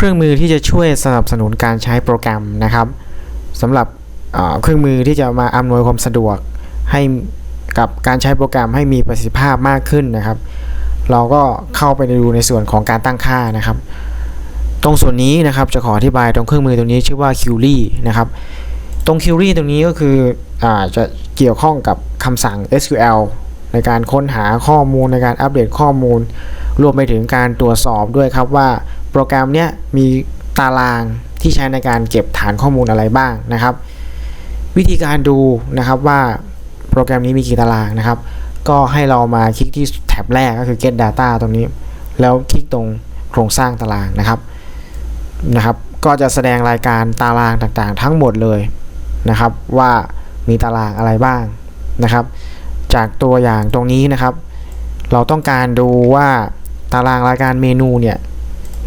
เครื่องมือที่จะช่วยสนับสนุนการใช้โปรแกรมนะครับสำหรับเครื่องมือที่จะมาอำนวยความสะดวกให้กับการใช้โปรแกรมให้มีประสิทธิภาพมากขึ้นนะครับ เราก็เข้าไปดูในส่วนของการตั้งค่านะครับ ตรงส่วนนี้นะครับจะขออธิบายตรงเครื่องมือตรงนี้ชื่อว่า Query นะครับ ตรง Query ตรงนี้ก็คืออจะเกี่ยวข้องกับคำสั่ง SQL ในการค้นหาข้อมูลในการอัปเดตข้อมูล รวมไปถึงการตรวจสอบด้วยครับว่าโปรแกรมเนี้ยมีตารางที่ใช้ในการเก็บฐานข้อมูลอะไรบ้างนะครับ วิธีการดูนะครับว่าโปรแกรมนี้มีกี่ตารางนะครับ ก็ให้เรามาคลิกที่แท็บแรกก็คือ get data ตรงนี้ แล้วคลิกตรงโครงสร้างตารางนะครับนะครับ ก็จะแสดงรายการตารางต่างๆ ทั้งหมดเลยนะครับ ว่ามีตารางอะไรบ้างนะครับ จากตัวอย่างตรงนี้นะครับ เราต้องการดูว่า ตารางรายการเมนูเนี่ย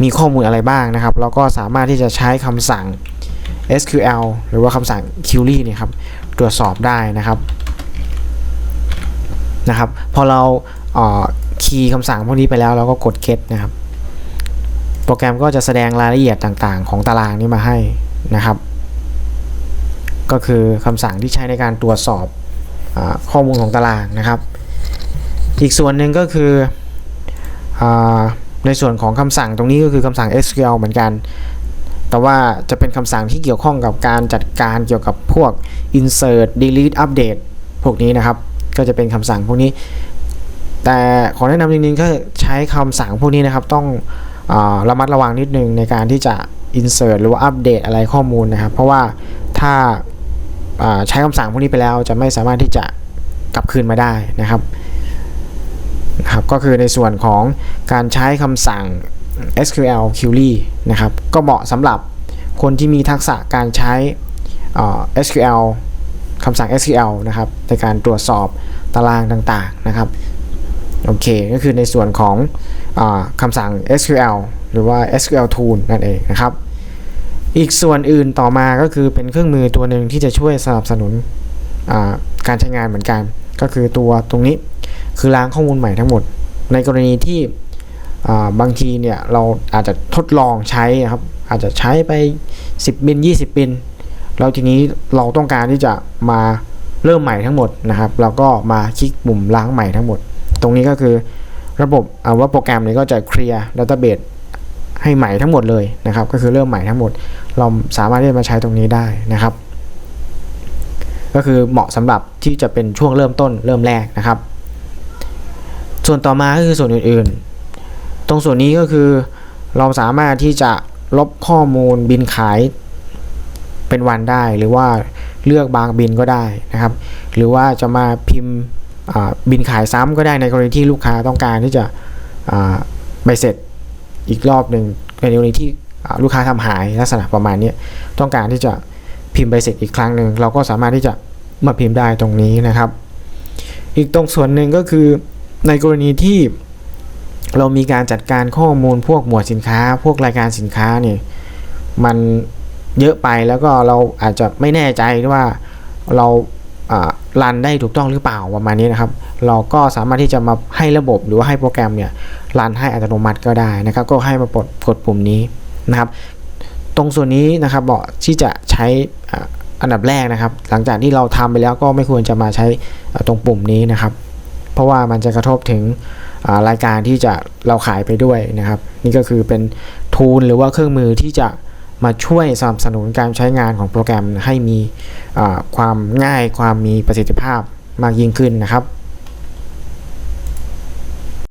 มีข้อมูลอะไรบ้างนะครับเราก็สามารถที่จะใช้คำสั่ง SQL หรือว่าคำสั่ง query เนี่ยครับตรวจสอบได้นะครับนะครับ พอเราคีย์คำสั่งพวกนี้ไปแล้วเราก็กด get นะครับ โปรแกรมก็จะแสดงรายละเอียดต่างๆ ของตารางนี้มาให้นะครับ ก็คือคำสั่งที่ใช้ในการตรวจสอบอข้อมูลของตารางนะครับ อีกส่วนหนึ่งก็คือ ในส่วนของคำสั่งตรงนี้ก็คือคำสั่ง SQL เหมือนกัน แต่ว่าจะเป็นคำสั่งที่เกี่ยวข้องกับการจัดการเกี่ยวกับพวก insert delete update พวกนี้นะครับ ก็จะเป็นคำสั่งพวกนี้ แต่ขอแนะนำจริงๆก็ใช้คำสั่งพวกนี้นะครับ ต้องอระมัดระวังนิดนึงในการที่จะ insert หรือว่าอัปเดตอะไรข้อมูลนะครับ เพราะว่าถ้าาใช้คำสั่งพวกนี้ไปแล้วจะไม่สามารถที่จะกลับคืนมาได้นะครับ นะครับก็คือในส่วนของการใช้คำสั่ง SQL query นะครับก็เหมาะสำหรับคนที่มีทักษะการใช้ SQL คำสั่ง SQL นะครับในการตรวจสอบตารางต่างๆนะครับโอเคก็คือในส่วนของอคำสั่ง SQL หรือว่า SQL tool นั่นเองนะครับ อีกส่วนอื่นต่อมาก็คือเป็นเครื่องมือตัวหนึ่งที่จะช่วยสนับสนุนการใช้งานเหมือนกัน ก็คือตัวตรงนี้ คือล้างข้อมูลใหม่ทั้งหมด ในกรณีที่บางทีเนี่ยเราอาจจะทดลองใช้ครับอาจจะใช้ไป 10 บิน 20 บิน แล้วทีนี้เราต้องการที่จะมาเริ่มใหม่ทั้งหมดนะครับเราก็มาคลิกปุ่มล้างใหม่ทั้งหมด ตรงนี้ก็คือระบบเอาว่าโปรแกรมนี้ก็จะเคลียร์ดัตเตอร์เบสให้ใหม่ทั้งหมดเลยนะครับ ก็คือเริ่มใหม่ทั้งหมด เราสามารถที่จะมาใช้ตรงนี้ได้นะครับ ก็คือเหมาะสำหรับที่จะเป็นช่วงเริ่มต้นเริ่มแรกนะครับ ส่วนต่อมาก็คือส่วนอื่นๆ ตรงส่วนนี้ก็คือเราสามารถที่จะลบข้อมูลบินขายเป็นวันได้ หรือว่าเลือกบางบินก็ได้นะครับ หรือว่าจะมาพิมพ์บินขายซ้ำก็ได้ในกรณีที่ลูกค้าต้องการที่จะใบเสร็จอีกรอบหนึ่งในกรณีที่ลูกค้าทำหายลักษณะประมาณนี้ต้องการที่จะพิมพ์ใบเสร็จอีกครั้งหนึ่งเราก็สามารถที่จะมาพิมพ์ได้ตรงนี้นะครับ อีกตรงส่วนหนึ่งก็คือ ในกรณีที่เรามีการจัดการข้อมูลพวกหมวดสินค้า พวกรายการสินค้าเนี่ยมันเยอะไปแล้วก็เราอาจจะไม่แน่ใจว่าเรารันได้ถูกต้องหรือเปล่าประมาณนี้นะครับ เราก็สามารถที่จะมาให้ระบบหรือว่าให้โปรแกรมเนี่ยรันให้อัตโนมัติก็ได้นะครับ ก็ให้มากดกดปุ่มนี้นะครับ ตรงส่วนนี้นะครับเหมาะที่จะใช้อันดับแรกนะครับ หลังจากที่เราทำไปแล้วก็ไม่ควรจะมาใช้ตรงปุ่มนี้นะครับ เพราะว่ามันจะกระทบถึงรายการที่จะเราขายไปด้วยนะครับ นี่ก็คือเป็นทูลหรือว่าเครื่องมือที่จะมาช่วยสนับสนุนการใช้งานของโปรแกรมให้มีความง่ายความมีประสิทธิภาพมากยิ่งขึ้นนะครับ